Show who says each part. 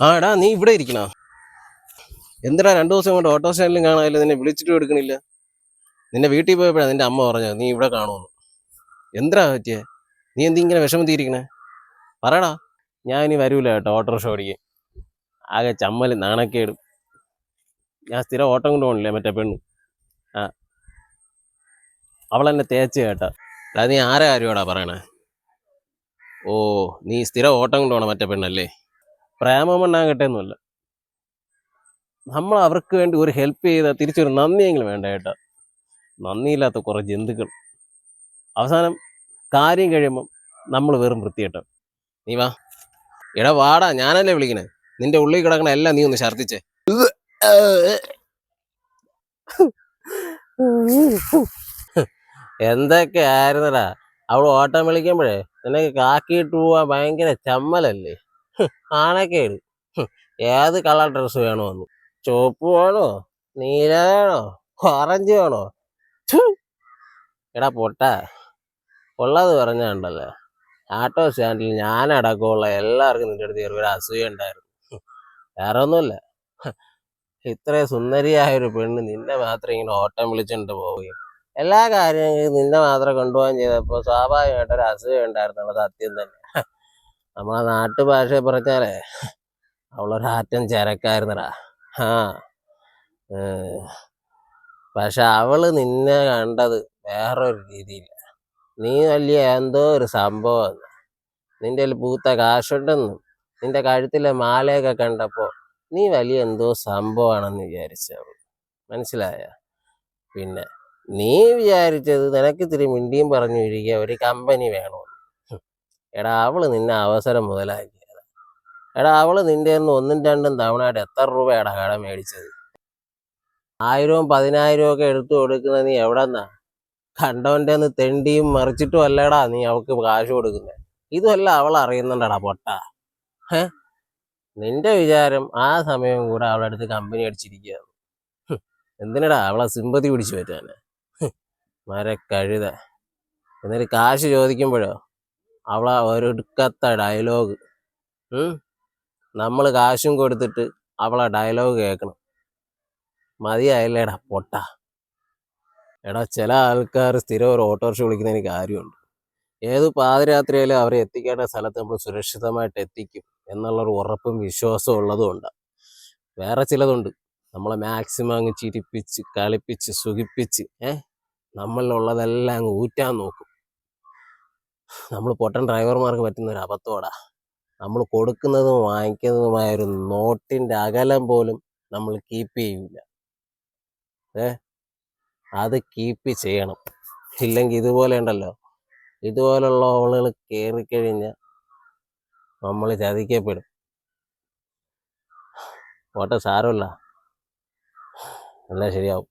Speaker 1: ആ എടാ നീ ഇവിടെ ഇരിക്കണ? എന്തിനാ രണ്ടു ദിവസം കൊണ്ട് ഓട്ടോ സ്റ്റാൻഡിലും കാണാനില്ല നിന്നെ വിളിച്ചിട്ടും എടുക്കണില്ല? നിന്നെ വീട്ടിൽ പോയപ്പോഴാണ് നിന്റെ അമ്മ പറഞ്ഞത് നീ ഇവിടെ കാണുമെന്ന്. എന്തിനാ പറ്റിയേ? നീ എന്തിങ്ങനെ വിഷമം തീരിക്കണേ പറയടാ ഞാൻ ഇനി വരൂല കേട്ടോ ഓട്ടോറിക്ഷ ഓടിക്കും ആകെ ചമ്മൽ നാണക്കേടും. ഞാൻ സ്ഥിരം ഓട്ടം കൊണ്ട് പോകണില്ലേ മറ്റേ പെണ്ണ്? ആ. അവളെന്നെ തേച്ച് കേട്ടാ. അതായത് നീ ആരെ കാര്യമാടാ പറയണേ? ഓ നീ സ്ഥിരം ഓട്ടം കൊണ്ട് പോകണം മറ്റേ പെണ്ണല്ലേ? പ്രേമം എന്നല്ല നമ്മൾ അവർക്ക് വേണ്ടി ഒരു ഹെൽപ്പ് ചെയ്താൽ തിരിച്ചൊരു നന്ദിയെങ്കിലും വേണ്ട കേട്ടോ. നന്ദിയില്ലാത്ത കുറേ ജന്തുക്കൾ. അവസാനം കാര്യം കഴിയുമ്പം നമ്മൾ വെറും വൃത്തിയേട്ടോ നീ വാ. എടാ വാടാ ഞാനല്ലേ വിളിക്കണേ? നിന്റെ ഉള്ളിൽ കിടക്കണ എല്ലാം നീ ഒന്ന് ഛർദ്ദിച്ചേ. എന്തൊക്കെ ആയിരുന്നടാ? അവൾ ഓട്ടം വിളിക്കുമ്പോഴേ നിനക്ക് കാക്കിയിട്ട് പോവാൻ ഭയങ്കര ചമ്മലല്ലേ? ആണക്കേട് ഏത് കളർ ഡ്രസ് ഡ്രസ്സ് വേണമെന്ന് ചുവപ്പ് വേണോ? നീല വേണോ? ഓറഞ്ച് വേണോ! എടാ പൊട്ട. ഉള്ളത് പറഞ്ഞുണ്ടല്ലോ. ആട്ടോ സ്റ്റാൻഡിൽ ഞാനടക്കമുള്ള എല്ലാവർക്കും നിന്റെ അടുത്ത് ഒരു അസൂയ ഉണ്ടായിരുന്നു. വേറെ ഒന്നുമില്ല. ഇത്രയും സുന്ദരിയായ ഒരു പെണ്ണ് നിന്നെ മാത്രം ഇങ്ങനെ ഓട്ടം വിളിച്ചിട്ട് പോവുകയും എല്ലാ കാര്യങ്ങളും നിന്നെ മാത്രം കൊണ്ടുപോകാൻ ചെയ്തപ്പോൾ സ്വാഭാവികമായിട്ടൊരു അസൂയ ഉണ്ടായിരുന്നുള്ള സത്യം തന്നെ. നമ്മളെ നാട്ടുഭാഷ പറഞ്ഞാലേ അവളൊരാറ്റം ചരക്കായിരുന്നടാ. ആ. പക്ഷെ അവൾ നിന്നെ കണ്ടത് വേറൊരു രീതിയില്ല. നീ വലിയ എന്തോ ഒരു സംഭവം നിന്റെ കയ്യിൽ പൂത്ത കാശുണ്ടെന്നും നിന്റെ കഴുത്തിലെ മാലയൊക്കെ കണ്ടപ്പോൾ നീ വലിയ എന്തോ സംഭവമാണെന്ന് വിചാരിച്ചവൾ മനസ്സിലായ? പിന്നെ നീ വിചാരിച്ചത് നിനക്ക് ഇത്തിരി മിണ്ടിയും പറഞ്ഞു ഇരിക്കുക ഒരു കമ്പനി ഹും. എടാ അവൾ നിന്നെ അവസരം മുതലാക്കിയത്. എടാ അവൾ നിന്റെ നിന്ന് ഒന്നും രണ്ടും തവണയായിട്ട് എത്ര രൂപയാടാ കട മേടിച്ചത്? ആയിരവും പതിനായിരവും ഒക്കെ എടുത്തു കൊടുക്കുന്ന നീ എവിടെന്നാ? കണ്ടവന്റെ നിന്ന് തെണ്ടിയും മറിച്ചിട്ടും അല്ലടാ നീ അവൾക്ക് കാശ് കൊടുക്കുന്നത്. ഇതുമല്ല അവൾ അറിയുന്നുണ്ടടാ പൊട്ട. ഏ നിന്റെ വിചാരം ആ സമയം കൂടെ അവളുടെ അടുത്ത് കമ്പനി അടിച്ചിരിക്കുകയാണ്. എന്തിനടാ അവളെ സിമ്പതി പിടിച്ചു പറ്റാന്? കഴുത എന്നിട്ട് കാശ് ചോദിക്കുമ്പോഴോ? അവളെ ഒരുക്കത്ത ഡയലോഗ് നമ്മൾ കാശും കൊടുത്തിട്ട് അവളെ ഡയലോഗ് കേൾക്കണം. മതിയായില്ലേടാ പൊട്ട. എടാ ചില ആൾക്കാർ സ്ഥിരം ഒരു ഓട്ടോറിക്ഷ വിളിക്കുന്നതിന് കാര്യമുണ്ട്. ഏത് പാതിരാത്രിയായാലും അവരെ എത്തിക്കേണ്ട സ്ഥലത്ത് നമ്മൾ സുരക്ഷിതമായിട്ട് എത്തിക്കും എന്നുള്ളൊരു ഉറപ്പും വിശ്വാസവും ഉള്ളതുകൊണ്ട് വേറെ ചിലതുണ്ട്. നമ്മളെ മാക്സിമം അങ്ങ് ചിരിപ്പിച്ച് കളിപ്പിച്ച് സുഖിപ്പിച്ച് ഏഹ് നമ്മളിലുള്ളതെല്ലാം അങ്ങ് ഊറ്റാൻ നോക്കും. നമ്മൾ പൊട്ടൻ ഡ്രൈവർമാർക്ക് പറ്റുന്ന ഒരു അബദ്ധമാടാ നമ്മൾ കൊടുക്കുന്നതും വാങ്ങിക്കുന്നതുമായ ഒരു നോട്ടിന്റെ അകലം പോലും നമ്മൾ കീപ്പ് ചെയ്യില്ല ഏ? അത് കീപ്പ് ചെയ്യണം. ഇല്ലെങ്കിൽ ഇതുപോലെ ഉണ്ടല്ലോ. ഇതുപോലുള്ള ആളുകൾ കയറിക്കഴിഞ്ഞാൽ നമ്മൾ ചതിക്കപ്പെടും. ഓട്ടെ സാരമില്ല. എല്ലാം ശരിയാവും.